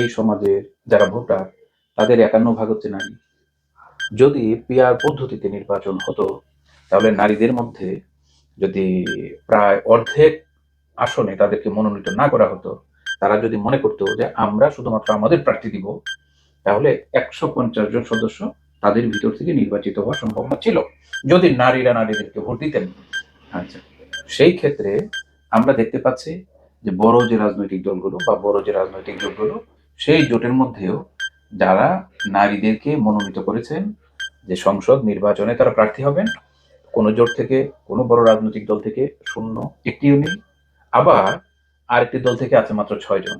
এই সমাজের যারা ভোটার, তাদের একান্ন ভাগ হচ্ছে নারী। যদি পিয়ার পদ্ধতিতে নির্বাচন হতো, তাহলে নারীদের মধ্যে যদি প্রায় অর্ধেক আসনে তাদেরকে মনোনীত না করা হতো, তারা যদি মনে করতো যে আমরা শুধুমাত্র আমাদের প্রার্থী দিব, তাহলে একশো পঞ্চাশ জন সদস্য তাদের ভিতর থেকে নির্বাচিত হওয়ার সম্ভাবনা ছিল। যদি নারীরা নারীদেরকে ভোট দিতেন আচ্ছা সেই ক্ষেত্রে আমরা দেখতে পাচ্ছি যে বড় যে রাজনৈতিক দলগুলো বা বড় যে রাজনৈতিক জোটগুলো সেই জোটের মধ্যেও যারা নারীদেরকে মনোনীত করেছেন, যে সংসদ নির্বাচনে তারা প্রার্থী হবেন, কোনো জোট থেকে, কোনো বড় রাজনৈতিক দল থেকে শূন্য, একটিও নেই। আবার আরেকটি দল থেকে আছে মাত্র ছয় জন।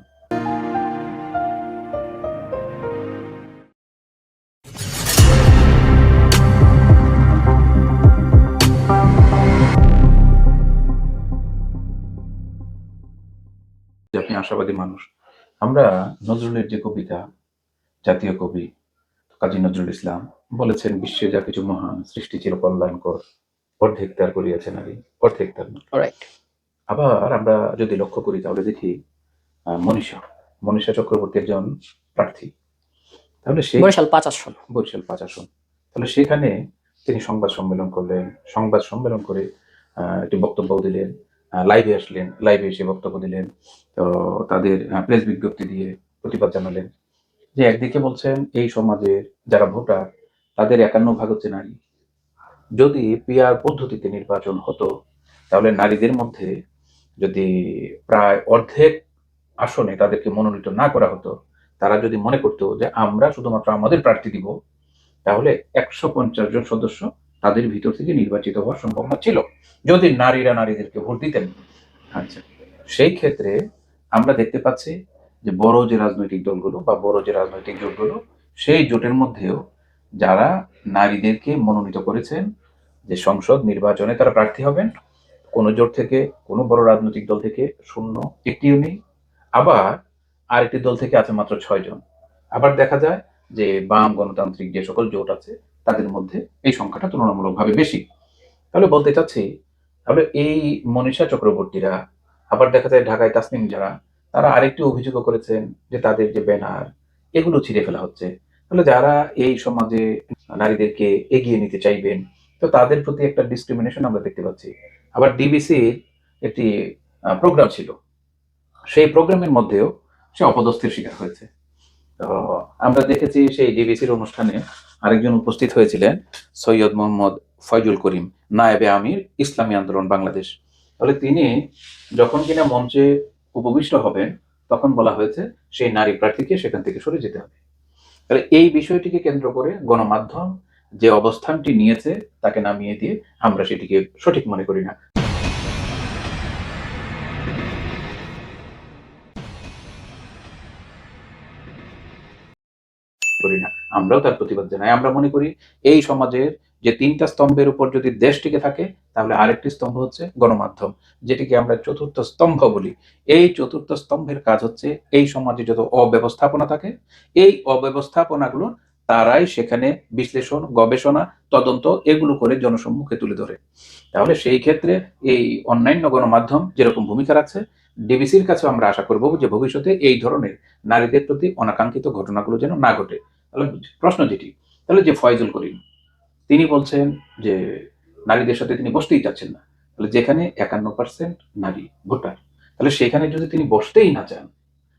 যে আপনি আশাবাদী মানুষ। আমরা নজরুলের যে কবিতা জাতীয় কবি কাজী নজরুল ইসলাম বলেছেন বিশ্বে যা কিছু মহান সৃষ্টি চির কল্যাণকর অর্ধেক তার করিয়াছে নারী অর্ধেক তার আবার আমরা যদি লক্ষ্য করি তাহলে দেখি মনীষা মনীষা চক্রবর্তী একজন প্রার্থী। তাহলে সেই বরিশাল পাঁচ আসন। বরিশাল পাঁচ আসন। তাহলে সেখানে তিনি সংবাদ সম্মেলন করলেন। সংবাদ সম্মেলন করে আহ, একটি বক্তব্য দিলেন। লাইভে আসলেন লাইভে এসে বক্তব্য দিলেন, তো তাদের প্রেস বিজ্ঞপ্তি দিয়ে প্রতিবাদ জানালেন যে একদিকে বলছেন এই সমাজের যারা ভোটার, তাদের একান্ন ভাগ হচ্ছে নারী। যদি পিয়ার পদ্ধতিতে নির্বাচন হতো, তাহলে নারীদের মধ্যে যদি প্রায় অর্ধেক আসনে তাদেরকে মনোনীত না করা হতো, তারা যদি মনে করতো যে আমরা শুধুমাত্র আমাদের প্রার্থী দিব, তাহলে একশো পঞ্চাশ জন সদস্য তাদের ভিতর থেকে নির্বাচিত হওয়ার সম্ভাবনা ছিল। যদি নারীরা নারীদেরকে ভোট দিতেন। আচ্ছা। সেই ক্ষেত্রে আমরা দেখতে পাচ্ছি যে বড় যে রাজনৈতিক দলগুলো বা বড় যে রাজনৈতিক জোটগুলো সেই জোটের মধ্যেও যারা নারীদেরকে মনোনীত করেছেন যে সংসদ নির্বাচনে তারা প্রার্থী হবেন কোনো জোট থেকে কোনো বড় রাজনৈতিক দল থেকে শূন্য একটিও নেই। আবার আরেকটি দল থেকে আছে মাত্র ছয় জন আবার দেখা যায় যে বাম গণতান্ত্রিক যে সকল জোট আছে তাদের মধ্যে এই সংখ্যাটা তুলনামূলকভাবে বেশি। তাহলে বলতে চাচ্ছি, তাহলে এই মনীষা চক্রবর্তীরা, আবার দেখা যায় ঢাকায় তাসনিম যারা, তারা আরেকটি অভিযোগ করেছেন যে তাদের যে ব্যানার, এগুলো ছিঁড়ে ফেলা হচ্ছে। তাহলে যারা এই সমাজে নারীদেরকে এগিয়ে নিতে চাইবেন, তো তাদের প্রতি একটা ডিসক্রিমিনেশন আমরা দেখতে পাচ্ছি। আবার ডিবিসির একটি প্রোগ্রাম ছিল। সেই প্রোগ্রামের মধ্যেও সে অপদস্থের শিকার হয়েছে। তো আমরা দেখেছি সেই ডিবিসির অনুষ্ঠানে আরেকজন উপস্থিত হয়েছিলেন সৈয়দ মোহাম্মদ ফয়জুল করিম, নায়েবে আমির, ইসলামী আন্দোলন বাংলাদেশ। তাহলে তিনি যখন কিনা মঞ্চে উপবিষ্ট হবেন, তখন বলা হয়েছে সেই নারী প্রার্থীকে সেখান থেকে সরে যেতে হবে। তাহলে এই বিষয়টিকে কেন্দ্র করে গণমাধ্যম যে অবস্থানটি নিয়েছে, তাকে নামিয়ে দিয়ে আমরা সেটিকে সঠিক মনে করি না। করি না। আমরাও তার প্রতিবাদ জানাই। আমরা মনে করি এই সমাজের যে তিনটা স্তম্ভের উপর যদি দেশ টিকে থাকে, তাহলে আরেকটি স্তম্ভ হচ্ছে গণমাধ্যম, যেটিকে আমরা চতুর্থ স্তম্ভ বলি। এই চতুর্থ স্তম্ভের কাজ হচ্ছে এই সমাজে যত অব্যবস্থাপনা থাকে, এই অব্যবস্থাপনাগুলো তারাই সেখানে বিশ্লেষণ, গবেষণা, তদন্ত এগুলো করে জনসম্মুখে তুলে ধরে। তাহলে সেই ক্ষেত্রে এই অন্যান্য গণমাধ্যম যেরকম ভূমিকা রাখছে, ডিবিসির কাছে আমরা আশা করব যে ভবিষ্যতে এই ধরনের নারীদের প্রতি অনাকাঙ্ক্ষিত ঘটনাগুলো যেন না ঘটে। প্রশ্ন যেটি, তাহলে যে ফয়জুল করিম, তিনি বলছেন যে নারীদের সাথে তিনি বসতেই চাচ্ছেন না। তাহলে যেখানে একান্ন পার্সেন্ট নারী ভোটার, তাহলে সেখানে যদি তিনি বসতেই না চান,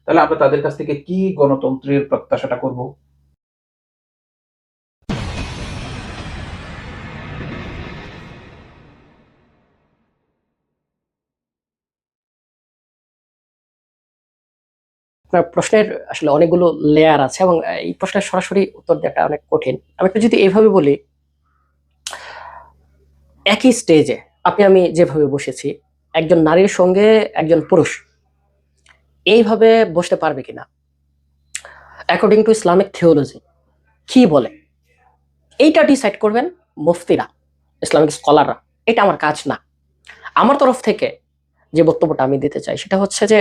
তাহলে আমরা তাদের কাছ থেকে কি গণতন্ত্রের প্রত্যাশাটা করব? আপনার প্রশ্নের আসলে অনেকগুলো লেয়ার আছে এবং এই প্রশ্নের সরাসরি উত্তর দেওয়াটা অনেক কঠিন। আমি একটু যদি এইভাবে বলি, একই স্টেজে আপনি, আমি যেভাবে বসেছি, একজন নারীর সঙ্গে একজন পুরুষ, এইভাবে বসতে পারবে কিনা? অ্যাকর্ডিং টু ইসলামিক থিওলজি কি বলে? এইটা ডিসাইড করবেন মুফতিরা ইসলামিক স্কলাররা এটা আমার কাজ না। আমার তরফ থেকে যে বক্তব্যটা আমি দিতে চাই, সেটা হচ্ছে যে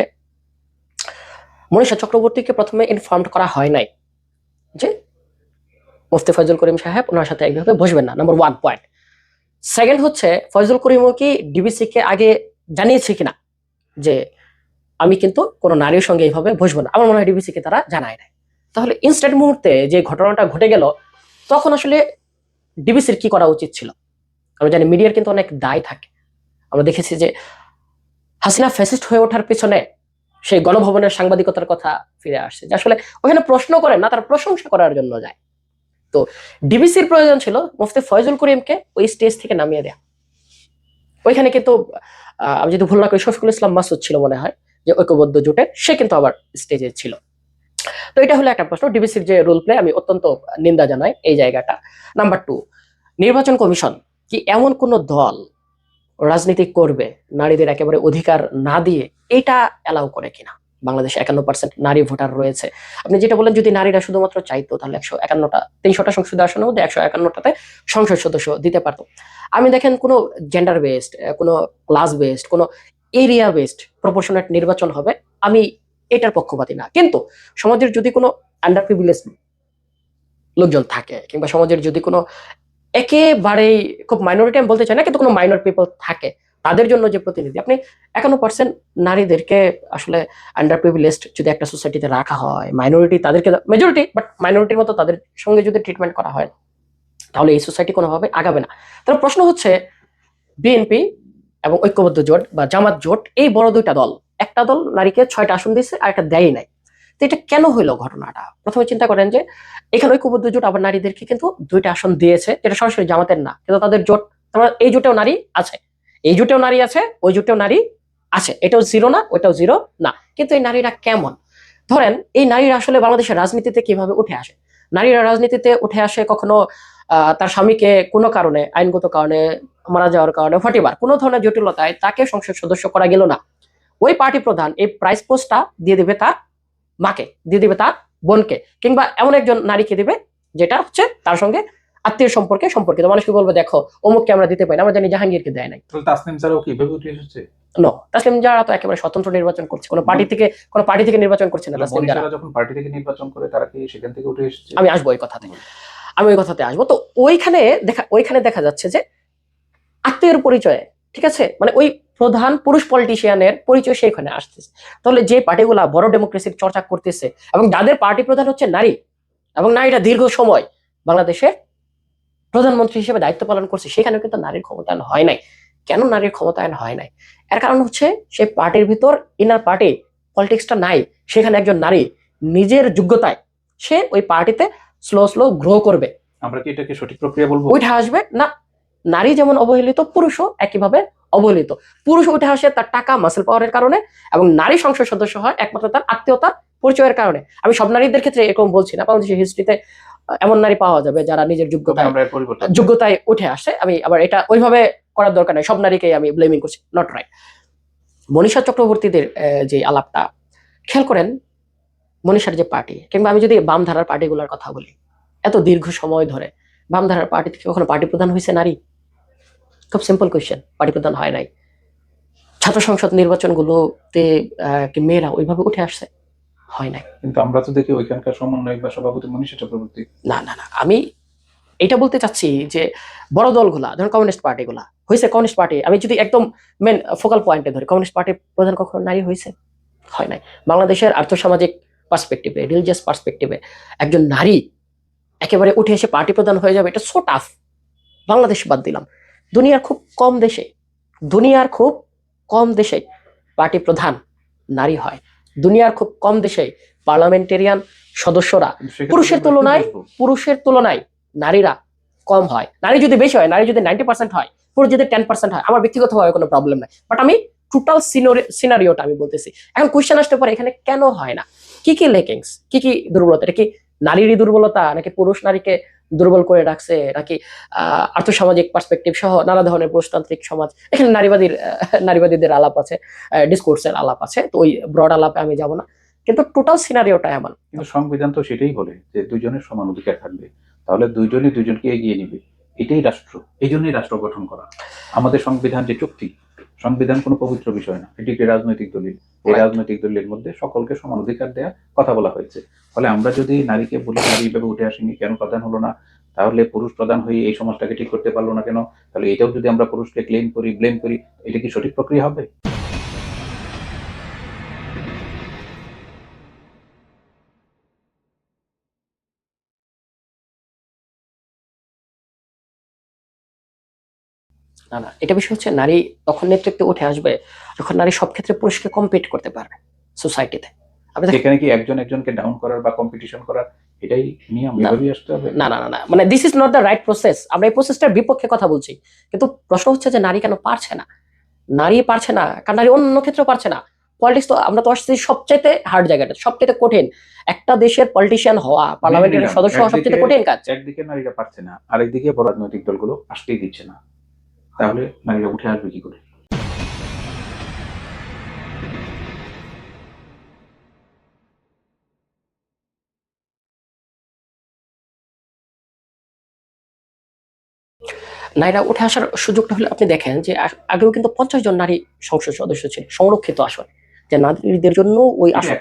মনীষা চক্রবর্তীকে প্রথমে ইনফর্মড করা হয় নাই যে মুফতি ফয়জুল করিম সাহেব ওনার সাথে একভাবে বসবেন না নাম্বার ওয়ান পয়েন্ট সেকেন্ড হচ্ছে, ফয়জুল করিমও কি ডিবিসি কে আগে জানিয়েছে কিনা? যে আমি কিন্তু কোনো নারীর সঙ্গে এইভাবে বসবো না। আমার মনে হয় ডিবিসি কে তারা জানায় নাই। তাহলে ইনস্ট্যান্ট মুহূর্তে যে ঘটনাটা ঘটে গেল, তখন আসলে ডিবিসির কি করা উচিত ছিল? আমরা জানি মিডিয়ার কিন্তু অনেক দায় থাকে। আমরা দেখেছি যে হাসিনা ফ্যাসিস্ট হয়ে ওঠার পিছনে সেই গণভবনের সাংবাদিকতার কথা ফিরে আসছে, যে আসলে ওখানে প্রশ্ন করেন না, তার প্রশংসা করার জন্য যায়। তো ডিবিসির প্রয়োজন ছিল মুফতি ফয়জুল করিমকে ওই স্টেজ থেকে নামিয়ে দেয়া। ওইখানে কিন্তু আমি যদি ভুল না করি, শফিকুল ইসলাম মাসুদ ছিল মনে হয়, যে ঐক্যবদ্ধ জোটে, সে কিন্তু আবার স্টেজে ছিল। তো এটা হলো একটা প্রশ্ন, ডিবিসির যে রোল প্লে, আমি অত্যন্ত নিন্দা জানাই এই জায়গাটা। নাম্বার টু নির্বাচন কমিশন কি এমন কোন দল রাজনীতি করবে, নারীদের একেবারে অধিকার না দিয়ে এটা অ্যালাউ করে কিনা? বাংলাদেশে একান্ন পার্সেন্ট নারী ভোটার রয়েছে। আপনি যেটা বলেন যদি নারীরা শুধুমাত্র চাইতো, তাহলে একশো একান্নটা, তিনশোটা সংসদীয় আসনের মধ্যে একশো একান্নটাতে সংসদ সদস্য দিতে পারতো। আমি দেখেন, কোনো জেন্ডার বেসড কোনো ক্লাস বেসড কোনো এরিয়া বেসড প্রপোর্শনেট নির্বাচন হবে, আমি এটার পক্ষপাতী না। কিন্তু সমাজের যদি কোনো আন্ডার প্রিভিলেজ লোকজন থাকে, কিংবা সমাজের যদি কোনো একেবারেই খুব মাইনরিটি আমি বলতে চাই না কিন্তু কোনো মাইনর পিপল থাকে। তাদের জন্য যে প্রতিনিধি, আপনি একান্ন পার্সেন্ট নারীদেরকে আসলে আন্ডার প্রিভিলেজড যদি একটা সোসাইটিতে রাখা হয় মাইনরিটি তাদেরকে মেজরিটি বাট মাইনরিটির মতো তাদের সঙ্গে যদি ট্রিটমেন্ট করা হয়, তাহলে এই সোসাইটি কোনোভাবে আগাবে না। তাহলে প্রশ্ন হচ্ছে বিএনপি এবং ঐক্যবদ্ধ জোট বা জামাত জোট, এই বড় দুইটা দল, একটা দল নারীকে ছয়টা আসন দিচ্ছে আর একটা দেয়ই নাই। তো এটা কেন হইল ঘটনাটা? প্রথমে চিন্তা করেন যে, এখানে ঐক্যবদ্ধ জোট আবার নারীদেরকে কিন্তু দুইটা আসন দিয়েছে, যেটা সরাসরি জামাতের না, কিন্তু তাদের জোট তোমার এই জোটেও নারী আছে। এই জোটেও নারী আছে, ওই জোটেও নারী আছে। এটাও জিরো না, ওইটাও জিরো না। কিন্তু এই নারীরা কেমন? ধরেন, এই নারীরা আসলে বাংলাদেশের রাজনীতিতে কীভাবে উঠে আসে? নারীরা রাজনীতিতে উঠে আসে কখনো তার স্বামীকে কোনো কারণে, আইনগত কারণে মারা যাওয়ার কারণে ফটিবার কোনো ধরনের জটিলতায় তাকে সংসদ সদস্য করা গেল না। ওই পার্টি প্রধান এই প্রাইস পোস্টটা দিয়ে দেবে তার মাকে দিয়ে দিবে তার বোনকে কিংবা এমন একজন নারীকে দিবে যেটা হচ্ছে তার সঙ্গে আত্মীয় সম্পর্কে সম্পর্কিত। মানুষকে বলবে দেখো অমুককে আমরা দিতে পারি না আমরা জানি জাহাঙ্গীরকে দেয় নাই। তাহলে তাসনিম কি ভেবে উঠে এসেছে? নো তাসলিম যারা তো একেবারে স্বতন্ত্র নির্বাচন করছে। কোনো পার্টি থেকে কোনো পার্টি থেকে নির্বাচন করছে না তাসলিম যারা যখন পার্টি থেকে নির্বাচন করে তারা কি সেখান থেকে উঠে এসেছে? আমি আসব ওই কথাতে। আমি ওই কথাতে আসব। তো ওইখানে দেখা ওইখানে দেখা যাচ্ছে যে আত্মীয়ের পরিচয়ে ঠিক আছে? মানে ওই প্রধান পুরুষ পলিটিশিয়ানের পরিচয় সেখানে আসতেছে। তাহলে যে পার্টিগুলা বড় ডেমোক্রেসির চর্চা করতেছে এবং যাদের পার্টি প্রধান হচ্ছে নারী এবং নারীরা দীর্ঘ সময় বাংলাদেশের প্রধানমন্ত্রী হিসেবে দায়িত্ব পালন করছে সেখানে কিন্তু নারীর ক্ষমতায়ন হয় নাই। কেন নারীর ক্ষমতায়ন হয় নাই? এর কারণ হচ্ছে সেই পার্টির ভিতর ইনার পার্টি পলিটিক্সটা নাই সেখানে একজন নারী নিজের যোগ্যতায় সে ওই পার্টিতে স্লো স্লো গ্রো করবে। আমরা কি এটাকে সঠিক প্রক্রিয়া বলব? উঠে আসবে না নারী যেমন অবহেলিত পুরুষও একইভাবে অবহেলিত। পুরুষ উঠে আসে তার টাকা মাসেল পাওয়ারের কারণে এবং নারী সংসদ সদস্য হয় একমাত্র তার আত্মীয়তা পরিচয়ের কারণে। আমি সব নারীদের ক্ষেত্রে এরকম বলছি না বাংলাদেশের হিস্ট্রিতে এমন নারী পাওয়া যাবে যারা নিজের যোগ্যতায় যোগ্যতায় উঠে আসে। আমি আবার এটা ওইভাবে করার দরকার নাই সব নারীকেই আমি ব্লেমিং করছি নট রাইট মনীষা চক্রবর্তীদের যে আলাপটা খেয়াল করেন মনীষার যে পার্টি কিংবা আমি যদি বাম ধারার পার্টিগুলোর কথা বলি এত দীর্ঘ সময় ধরে বাম ধারার পার্টি থেকে কখনো পার্টি প্রধান হয়েছে নারী? খুব সিম্পল কোয়েশ্চেন পার্টি প্রধান হয় নাই। ছাত্র সংসদ নির্বাচনগুলোতে কি মেয়েরা ওইভাবে উঠে আসছে? হয় নাই। কিন্তু আমরা তো দেখি ওইখানকার সমন্বয়ক বা সভাপতি মনীষা চক্রবর্তী না না না আমি এটা বলতে চাচ্ছি যে বড় দলগুলা ধরুন কমিউনিস্ট পার্টিগুলা হয়েছে কমিউনিস্ট পার্টি আমি যদি একদম মেন ফোকাল পয়েন্টে ধরি কমিউনিস্ট পার্টির প্রধান কখনো নারী হয়েছে হয় নাই। বাংলাদেশের আর্থসামাজিক পার্সপেক্টিভে রিলিজিয়াস পার্সপেক্টিভে একজন নারী একেবারে উঠে এসে পার্টি প্রধান হয়ে যাবে এটা সো টাফ বাংলাদেশ বাদ দিলাম। দুনিয়ার খুব কম দেশে দুনিয়ার খুব কম দেশে পার্টি প্রধান নারী হয়। দুনিয়ার খুব কম দেশে পার্লামেন্টেরিয়ান সদস্যরা পুরুষের তুলনায় পুরুষের তুলনায় নারীরা কম হয়। নারী যদি বেশি হয় নারী যদি নাইনটি পার্সেন্ট হয় পুরুষ যদি টেন পার্সেন্ট হয় আমার ব্যক্তিগতভাবে কোনো প্রবলেম নাই। বাট আমি টোটাল সিনারিওটা আমি বলতেছি। এখন কোয়েশ্চেন আসতে পারে এখানে কেন হয় না? কি কি লেকিংস কি কি দুর্বলতা? এটা কি নারীরই দুর্বলতা নাকি পুরুষ নারীকে দুর্বল করে রাখছে নাকি আর্থসামাজিক পার্সপেক্টিভ সহ নানা ধরনের পুরুষতান্ত্রিক সমাজ, এখানে নারীবাদীর নারীবাদীদের আলাপ আছে ডিসকোর্সের আলাপ আছে, তো ওই ব্রড আলাপে আমি যাব না। কিন্তু টোটাল সিনারিওটা এমন। কিন্তু সংবিধান তো সেটাই বলে যে দুজনের সমান অধিকার থাকবে। তাহলে দুইজনই দুজনকে এগিয়ে নিবে। এটাই রাষ্ট্র। এই জন্যই রাষ্ট্র গঠন করা। আমাদের সংবিধান যে চুক্তি সংবিধান কোনো পবিত্র বিষয় না। এটি একটি রাজনৈতিক দলিল। এই রাজনৈতিক দলিলের মধ্যে সকলকে সমান অধিকার দেওয়া কথা বলা হয়েছে। ফলে আমরা যদি নারীকে বলি নারী এইভাবে উঠে আসেনি কেন প্রধান হলো না? তাহলে পুরুষ প্রধান হয়ে এই সমাজটাকে ঠিক করতে পারল না কেন? তাহলে এটাও যদি আমরা পুরুষকে ক্লেম করি ব্লেম করি এটা কি সঠিক প্রক্রিয়া হবে? না না এটা বিষয় হচ্ছে নারী তখন নেতৃত্বে উঠে আসবে যখন নারী সব ক্ষেত্রে পুরুষকে কম্পিট করতে পারবে সোসাইটিতে সেখানে কি একজন একজনকে ডাউন করার বা কম্পিটিশন করার এটাই নিয়ম? না। এভাবেই আসতে হবে? না না মানে this is not the right process আমরা এই প্রসেসটার বিপক্ষে কথা বলছি। কিন্তু প্রশ্ন হচ্ছে যে নারী কেন পারছে না? নারী পারছে না কারণ নারী অন্য ক্ষেত্রেও পারছে না। পলিটিক্স তো আমরা তো আসছি সবচাইতে হার্ড জায়গাটা সবচাইতে কঠিন। একটা দেশের পলিটিশিয়ান হওয়া পার্লামেন্টের সদস্য হওয়া সবচেয়ে কঠিন কাজ। একদিকে নারীরা পারছে না আরেকদিকে রাজনৈতিক দলগুলো আসতেই দিচ্ছে না। তাহলে নারীরা উঠে আসবে কি করে? নারীরা উঠে আসার সুযোগটা হলে আপনি দেখেন যে আগেও কিন্তু পঞ্চাশ জন নারী সংসদ সদস্য ছিল সংরক্ষিত আসন। যে নারীদের জন্য ওই আসন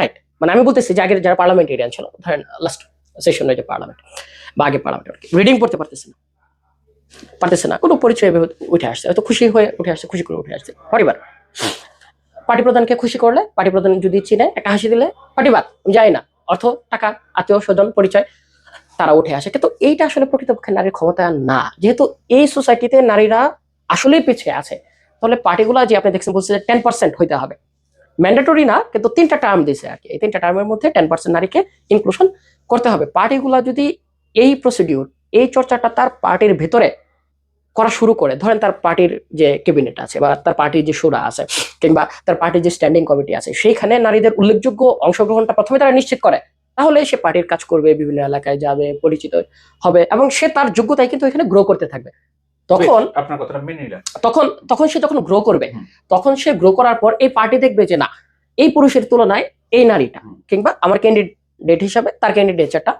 রাইট মানে আমি বলতেছি যে আগের যারা পার্লামেন্টেরিয়ান ছিল ধরেন লাস্ট সেশনে যে পার্লামেন্ট বা আগে পার্লামেন্ট রিডিং পড়তে পারতেছে না। পারতেছে না। কোনো পরিচয় উঠে আসছে। হয়তো খুশি হয়ে উঠে আসছে, খুশি করে উঠে আসছে। পরিবার পার্টি প্রধানকে খুশি করলে পার্টি প্রধান যদি চিনে, একটা হাসি দিলে পার্টিবাদ যায় না। অর্থ, টাকা, আত্মীয়, স্বজন, পরিচয়, তারা উঠে আসে। কিন্তু এইটা আসলে প্রকৃতপক্ষে নারীর ক্ষমতা না। যেহেতু এই সোসাইটিতে নারীরা আসলেই পিছিয়ে আছে। তাহলে পার্টিগুলো যে আপনি দেখছেন বলছে যে টেন পার্সেন্ট হইতে হবে। ম্যান্ডেটরি না, কিন্তু তিনটা টার্ম দিছে আর কি। এই তিনটা টার্মের মধ্যে টেন পার্সেন্ট নারীকে ইনক্লুশন করতে হবে। পার্টিগুলো যদি এই প্রসিডিউর এই চর্চাটা তার পার্টির ভেতরে করা শুরু করে। ধরেন তার পার্টির যে ক্যাবিনেট আছে বা তার পার্টির যে সুরা আছে কিংবা তার পার্টির যে স্ট্যান্ডিং কমিটি আছে সেইখানে নারীদের উল্লেখযোগ্য অংশগ্রহণটা প্রথমে তারা নিশ্চিত করে। তাহলে সে পার্টির কাজ করবে বিভিন্ন এলাকায় যাবে পরিচিত হবে এবং সে তার যোগ্যতায় কিন্তু এখানে গ্রো করতে থাকবে। তখন আপনার কথাটা মেনে নিলাম তখন তখন সে যখন গ্রো করবে তখন সে গ্রো করার পর এই পার্টি দেখবে যে না এই পুরুষের তুলনায় এই নারীটা কিংবা আমার ক্যান্ডিডেট হিসাবে তার ক্যান্ডিডেটটা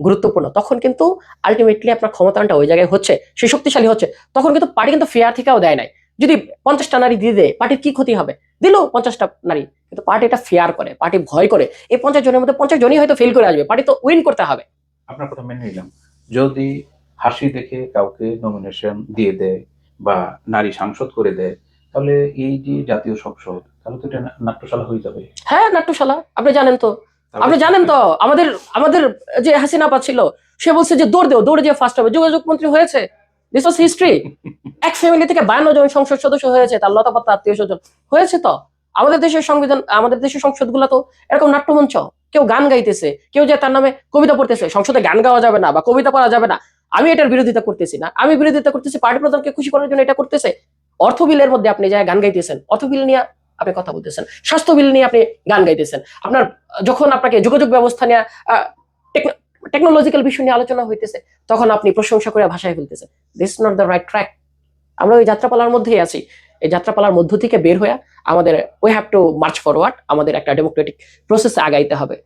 গুরুত্বপূর্ণ। তখন কিন্তু আলটিমেটলি আপনার ক্ষমতায়নটা ওই জায়গায় হচ্ছে সে শক্তিশালী হচ্ছে তখন কিন্তু পার্টি কিন্তু ফেয়ার থেকেও দেয় নাই। যদি পঞ্চাশটা নারী দিয়ে দেয় পার্টির কি ক্ষতি হবে? দিল পঞ্চাশটা নারী কিন্তু পার্টি এটা ফেয়ার করে পার্টি ভয় করে। এই পঞ্চাশ জনের মধ্যে পঞ্চাশ জনই হয়তো ফেল করে আসবে পার্টি তো উইন করতে হবে। আপনার কথা মেনে নিলাম। যদি হাসি দেখে কাউকে নমিনেশন দিয়ে দেয় বা নারী সাংসদ করে দেয় তাহলে এই যে জাতীয় সংসদ তাহলে তো এটা নাট্যশালা হয়ে যাবে। হ্যাঁ নাট্যশালা আপনি জানেন তো। আপনি জানেন তো আমাদের আমাদের যে হাসিনা পাচ্ছিল সে বলছে যে দৌড় দেও দৌড়ে যে ফার্স্ট হবে। যোগাযোগ মন্ত্রী হয়েছে। দিস ওয়াজ হিস্ট্রি এক ফ্যামিলি থেকে বায়ান্ন জন সংসদ সদস্য হয়েছে তার লতাপাত্তা আত্মীয় স্বজন। হয়েছে তো? আমাদের দেশের সংবিধান আমাদের দেশের সংসদগুলো তো এরকম নাট্যমঞ্চ। কেউ গান গাইতেছে কেউ যে তার নামে কবিতা পড়তেছে সংসদে গান গাওয়া যাবে না বা কবিতা পড়া যাবে না। আমি এটার বিরোধিতা করতেছি না। আমি বিরোধিতা করতেছি পার্টি প্রধানকে খুশি করার জন্য এটা করতেছে। অর্থ বিলের মধ্যে আপনি যায় গান গাইতেছেন অর্থ বিল নিয়ে আপনি কথা বলতেছেন। স্বাস্থ্য বিল নিয়ে আপনি গান গাইতেছেন। আপনার, যখন আপনাকে যোগাযোগ ব্যবস্থা নিয়ে টেকনোলজিক্যাল বিষয় নিয়ে আলোচনা হইতেছে, তখন আপনি প্রশংসা করে ভাষায় ফেলতেছেন। This not the right track আমরা ওই যাত্রাপালার মধ্যেই আছি। এই যাত্রাপালার মধ্য থেকে বের হয়ে আমাদের we have to march forward আমাদের একটা ডেমোক্রেটিক প্রসেসে আগাইতে হবে।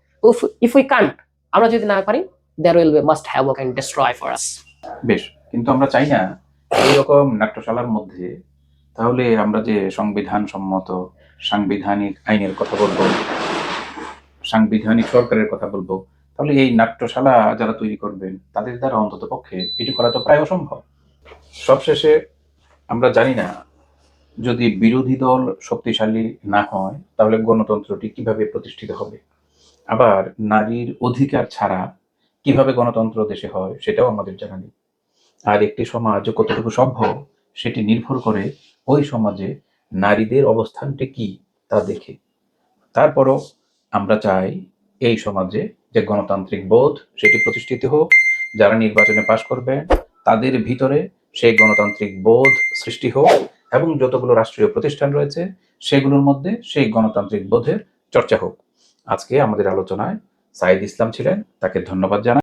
ইফ উই কান্ট আমরা যদি না পারি there will be must have can destroy for us বেশ, কিন্তু আমরা চাই না এইরকম নাট্যশালার মধ্যে তাহলে আমরা যে সংবিধান সম্মত সাংবিধানিক আইনের কথা বলব, সাংবিধানিক সরকারের কথা বলব, তাহলে এই নাট্যশালা যারা তৈরি করবেন তাদের দ্বারা অন্তত পক্ষে এটি করা তো প্রায় অসম্ভব। সবশেষে আমরা জানি না, যদি বিরোধী দল শক্তিশালী না হয়, তাহলে গণতন্ত্রটি কীভাবে প্রতিষ্ঠিত হবে? আবার নারীর অধিকার ছাড়া কীভাবে গণতন্ত্র দেশে হয়, সেটাও আমাদের জানা নেই। আর একটি সমাজ কতটুকু সভ্য সেটি নির্ভর করে ওই সমাজে নারীদের অবস্থানটি কি তা দেখে। তারপরও আমরা চাই এই সমাজে যে গণতান্ত্রিক বোধ সেটি প্রতিষ্ঠিত হোক, যারা নির্বাচনে পাশ করবে তাদের ভিতরে সেই গণতান্ত্রিক বোধ সৃষ্টি হোক এবং যতগুলো রাষ্ট্রীয় প্রতিষ্ঠান রয়েছে, সেগুলোর মধ্যে সেই গণতান্ত্রিক বোধের চর্চা হোক। আজকে আমাদের আলোচনায় সাইদ ইসলাম ছিলেন, তাকে ধন্যবাদ জানাই।